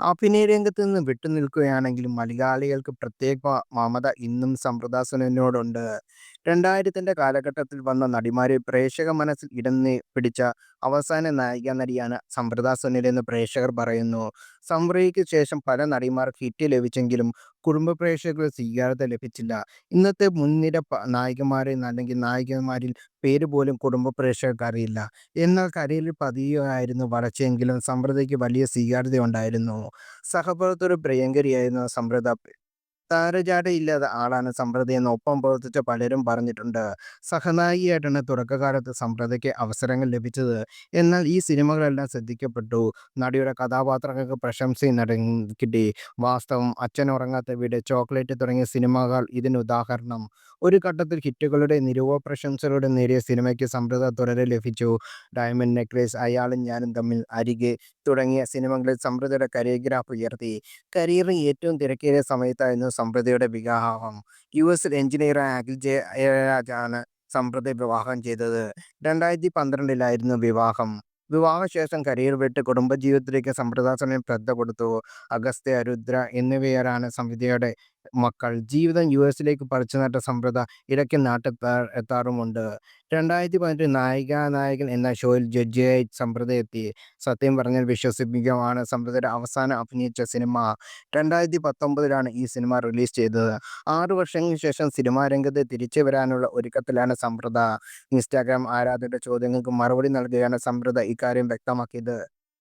അഭിനയ രംഗത്ത് നിന്ന് വിട്ടുനിൽക്കുകയാണെങ്കിലും മലയാളികൾക്ക് പ്രത്യേക മമത ഇന്നും സംവൃത രണ്ടായിരത്തിന്റെ കാലഘട്ടത്തിൽ വന്ന നടിമാരെ പ്രേക്ഷക മനസ്സിൽ ഇടം പിടിച്ച അവസാന നായിക നായികാനടിയാണ് സംവൃത സുനിലെന്ന് പ്രേക്ഷകർ പറയുന്നു. സംവൃതയ്ക്ക് ശേഷം പല നടിമാർക്ക് ഹിറ്റ് ലഭിച്ചെങ്കിലും കുടുംബ പ്രേക്ഷകർക്ക് സ്വീകാര്യത ലഭിച്ചില്ല. ഇന്നത്തെ മുൻനിര നായികമാരിൽ അല്ലെങ്കിൽ നായികമാരിൽ പേര് പോലും കുടുംബ പ്രേക്ഷകർക്ക് അറിയില്ല. എന്നാൽ കരിയറിൽ പതിയായിരുന്നു വളർച്ചയെങ്കിലും സംവൃതയ്ക്ക് വലിയ സ്വീകാര്യത ഉണ്ടായിരുന്നു സഹപ്രവർത്തൊരു പ്രിയങ്കരിയായിരുന്നു സംവൃത. താരജാടയില്ലാത്ത ആളാണ് സമ്പ്രതി എന്ന് ഒപ്പം പ്രവർത്തിച്ച പലരും പറഞ്ഞിട്ടുണ്ട്. സഹനായികയായിട്ടാണ് തുടക്കകാലത്ത് സമ്പ്രതിക്ക് അവസരങ്ങൾ ലഭിച്ചത്. എന്നാൽ ഈ സിനിമകളെല്ലാം ശ്രദ്ധിക്കപ്പെട്ടു. നടിയുടെ കഥാപാത്രങ്ങൾക്ക് പ്രശംസയും കിട്ടി. വാസ്തവം, അച്ഛൻ ഉറങ്ങാത്ത വീട്, ചോക്ലേറ്റ് തുടങ്ങിയ സിനിമകൾ ഇതിന് ഉദാഹരണം ഒരു ഘട്ടത്തിൽ ഹിറ്റുകളുടെ നിരൂപകപ്രശംസകളും നേടിയ സിനിമയ്ക്ക് സമ്പ്രത തുടരെ ലഭിച്ചു. ഡയമണ്ട് നെക്ലേസ്, അയാളും ഞാനും തമ്മിൽ, അരികെ തുടങ്ങിയ സിനിമകളിൽ സമൃദ്ധിയുടെ കരിയോഗ്രാഫ് ഉയർത്തി. കരിയറിൽ ഏറ്റവും തിരക്കേറിയ സമയത്തായിരുന്നു സമൃദ്ധിയുടെ വിവാഹം. യു എസ് എഞ്ചിനീയറായ അഖിൽ ജയരാജാണ് സമൃദ്ധി വിവാഹം ചെയ്തത്. രണ്ടായിരത്തി പന്ത്രണ്ടിലായിരുന്നു വിവാഹം. വിവാഹശേഷം കരിയർ വിട്ട് കുടുംബജീവിതത്തിലേക്ക് സമ്പ്രദാസനം ശ്രദ്ധ കൊടുത്തു. അഗസ്ത്യ, രുദ്ര എന്നിവരാണ് സംവൃതയുടെ മക്കൾ. ജീവിതം യു എസിലേക്ക് പറിച്ചു നട്ട സമ്പ്രദ ഇടയ്ക്ക് നാട്ടിലെത്താറുമുണ്ട്. രണ്ടായിരത്തി പതിനെട്ടിൽ നായികാനായകൻ എന്ന ഷോയിൽ ജഡ്ജിയായി സമ്പ്രദ എത്തി. സത്യം പറഞ്ഞാൽ വിശ്വസിപ്പിക്കുകയാണ് സമ്പ്രദയുടെ അവസാനം അഭിനയിച്ച സിനിമ. രണ്ടായിരത്തി പത്തൊമ്പതിലാണ് ഈ സിനിമ റിലീസ് ചെയ്തത്. ആറു വർഷങ്ങൾക്ക് ശേഷം സിനിമാ രംഗത്ത് തിരിച്ചു വരാനുള്ള ഒരുക്കത്തിലാണ് സമ്പ്രദ ഇൻസ്റ്റാഗ്രാം ആരാധകരുടെ ചോദ്യങ്ങൾക്ക് മറുപടി നൽകുകയാണ് സമ്പ്രദ ഇക്കാര്യം വ്യക്തമാക്കിയത്.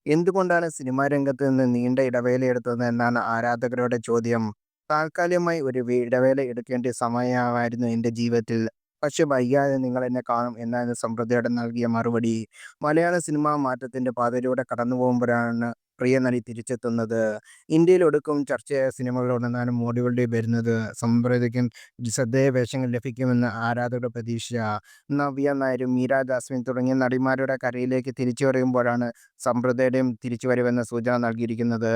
എന്തുകൊണ്ടാണ് സിനിമാ രംഗത്ത് നിന്ന് നീണ്ട ഇടവേളയെടുത്തത് എന്നാണ് ആരാധകരുടെ ചോദ്യം. താൽക്കാലികമായി ഒരു ഇടവേള എടുക്കേണ്ട സമയമായിരുന്നു എന്റെ ജീവിതത്തിൽ. പക്ഷെ വൈകാതെ നിങ്ങൾ എന്നെ കാണും എന്നായിരുന്നു സംവൃതയുടെ നൽകിയ മറുപടി. മലയാള സിനിമാ മാറ്റത്തിന്റെ പാതയിലൂടെ കടന്നുപോകുമ്പോഴാണ് പ്രിയനടി തിരിച്ചെത്തുന്നത്. ഇന്ത്യയിൽ ഒടുക്കം ചർച്ചയായ സിനിമകളിലൊന്നാണ് മോഡികളുടെ വരുന്നത്. സമ്പ്രദയ്ക്കും ശ്രദ്ധേയ വേഷങ്ങൾ ലഭിക്കുമെന്ന് ആരാധകരുടെ പ്രതീക്ഷ. നവ്യ നായരും മീര ജാസ്മിൻ തുടങ്ങിയ നടിമാരുടെ കരയിലേക്ക് തിരിച്ചു വരുമ്പോഴാണ് സമ്പ്രദയുടെയും തിരിച്ചു തിരിച്ചുവരവെന്ന സൂചന നൽകിയിരിക്കുന്നത്.